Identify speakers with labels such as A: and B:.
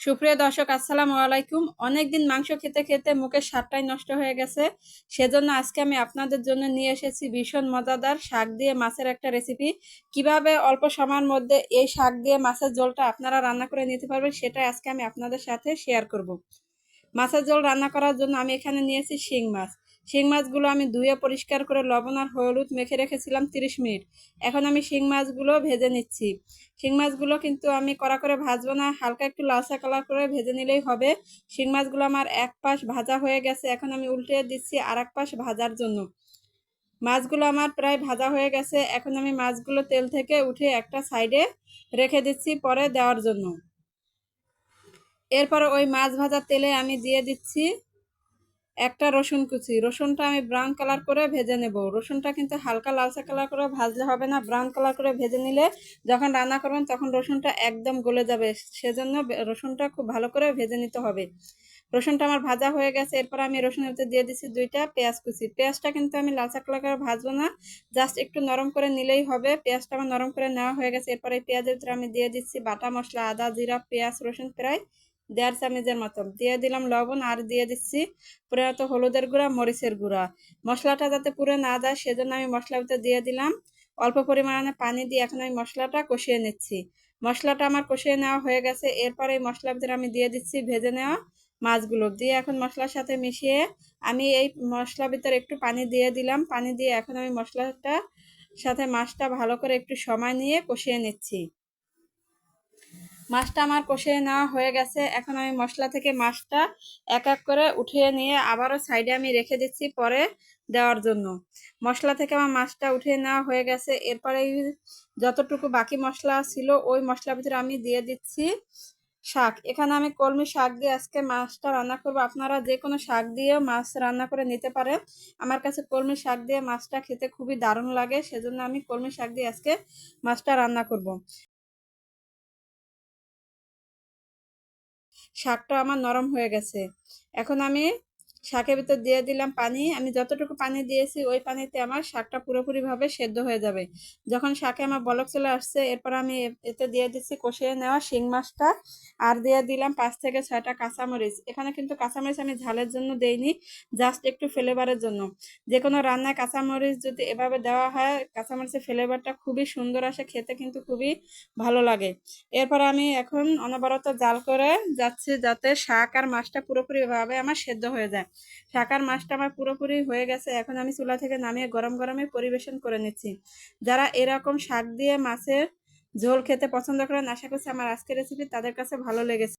A: সুপ্রিয় দর্শক, আসসালামু আলাইকুম। অনেকদিন মাংস খেতে খেতে মুখের স্বাদটাই নষ্ট হয়ে গেছে। সেজন্য আজকে আমি আপনাদের জন্য নিয়ে এসেছি ভীষণ মজাদার শাক দিয়ে মাছের একটা রেসিপি কীভাবে অল্প সময়ের মধ্যে এই শাক দিয়ে মাছের ঝোলটা আপনারা রান্না করে নিতে পারবেন, সেটাই আজকে আমি আপনাদের সাথে শেয়ার করব। মাছের ঝোল রান্না করার জন্য আমি এখানে নিয়েছি শিং মাছ। শিং মাছগুলো আমি ধুয়ে পরিষ্কার করে লবণ আর হলুদ মেখে রেখেছিলাম তিরিশ মিনিট। এখন আমি শিং মাছগুলো ভেজে নিচ্ছি। শিং মাছগুলো কিন্তু আমি কড়া করে ভাজবো না, হালকা একটু লালচা কালার করে ভেজে নিলেই হবে। শিং মাছগুলো আমার এক পাশ ভাজা হয়ে গেছে, এখন আমি উল্টে দিচ্ছি আর এক পাশ ভাজার জন্য। মাছগুলো আমার প্রায় ভাজা হয়ে গেছে, এখন আমি মাছগুলো তেল থেকে উঠে একটা সাইডে রেখে দিচ্ছি পরে দেওয়ার জন্য। এরপর ওই মাছ ভাজার তেলে আমি দিয়ে দিচ্ছি একটা রসুন কুচি। রসুনটা আমি ব্রাউন কালার করে ভেজে নেব। রসুনটা কিন্তু হালকা লালচা কালার করে ভাজলে হবে না। ব্রাউন কালার করে ভেজে নিলে যখন রান্না করবেন তখন রসুনটা একদম গলে যাবে। সেজন্য রসুনটা খুব ভালো করে ভেজে নিতে হবে। রসুনটা আমার ভাজা হয়ে গেছে। এরপর আমি রসুনের ভিতরে দিয়ে দিচ্ছি দুইটা পেঁয়াজ কুচি। পেঁয়াজটা কিন্তু আমি লালচা কালার করে ভাজবো না। জাস্ট একটু নরম করে নিলেই হবে। পেঁয়াজটা আমার নরম করে নেওয়া হয়ে গেছে। এরপর এই পেঁয়াজের ভিতরে আমি দিয়ে দিচ্ছি বাটা মশলা, আদা, জিরা, পেঁয়াজ, রসুন প্রায়। দেড় চামচের মতো। দিয়ে দিলাম লবণ আর দিয়ে দিচ্ছি পুরো হলুদের গুঁড়া, মরিচের গুঁড়া। মশলাটা যাতে পুরো না যায়, সেজন্য আমি মশলার ভিতরে দিয়ে দিলাম। অল্প পরিমাণে পানি দিয়ে এখন আমি মশলাটা কষিয়ে নিচ্ছি। মশলাটা আমার কষিয়ে নেওয়া হয়ে গেছে। এরপর এই মশলার ভিতরে আমি দিয়ে দিচ্ছি ভেজে নেওয়া মাছগুলো। দিয়ে এখন মশলার সাথে মিশিয়ে আমি এই মশলার ভিতরে একটু পানি দিয়ে দিলাম। পানি দিয়ে এখন আমি মশলাটা সাথে মাছটা ভালো করে একটু সময় নিয়ে কষিয়ে নিচ্ছি। মাছটা আমার কষিয়ে নেওয়া হয়ে গেছে। এখন আমি মশলা থেকে মাছটা এক এক করে উঠিয়ে নিয়ে আবারও সাইডে আমি রেখে দিচ্ছি পরে দেওয়ার জন্য। মশলা থেকে আমার মাছটা উঠিয়ে নেওয়া হয়ে গেছে। এরপরে যতটুকু বাকি মশলা ছিল, ওই মশলার ভিতরে আমি দিয়ে দিচ্ছি শাক। এখানে আমি কলমি শাক দিয়ে আজকে মাছটা রান্না করব। আপনারা যে কোনো শাক দিয়েও মাছ রান্না করে নিতে পারেন। আমার কাছে কলমি শাক দিয়ে মাছটা খেতে খুবই দারুণ লাগে। সেজন্য আমি কলমি শাক দিয়ে আজকে মাছটা রান্না করব। শাকটা আমার নরম হয়ে গেছে। এখন আমি শাকের ভিতর দিয়ে দিলাম পানি। আমি যতটুকু পানি দিয়েছি, ওই পানিতে আমার শাকটা পুরোপুরিভাবে সেদ্ধ হয়ে যাবে। যখন শাকে আমার বলক চলে আসছে, এরপর আমি এতে দিয়ে দিচ্ছি কষিয়ে নেওয়া শিং মাছটা। আর দিয়ে দিলাম পাঁচ থেকে ছয়টা কাঁচামরিচ। এখানে কিন্তু কাঁচামরিচ আমি ঝালের জন্য দেইনি, জাস্ট একটু ফ্লেভারের জন্য। যে কোনো রান্নায় কাঁচামরিচ যদি এভাবে দেওয়া হয়, কাঁচামরিচের ফ্লেভারটা খুবই সুন্দর আসে, খেতে কিন্তু খুবই ভালো লাগে। এরপর আমি এখন অনবরত জাল করে যাচ্ছি যাতে শাক আর মাছটা পুরোপুরিভাবে আমার সেদ্ধ হয়ে যায়। শাকার মাছটা আমার পুরোপুরি হয়ে গেছে। এখন আমি চুলা থেকে নামিয়ে গরম গরমে পরিবেশন করে নিচ্ছি। যারা এরকম শাক দিয়ে মাছের ঝোল খেতে পছন্দ করেন, আশা করছি আমার আজকের রেসিপি তাদের কাছে ভালো লেগেছে।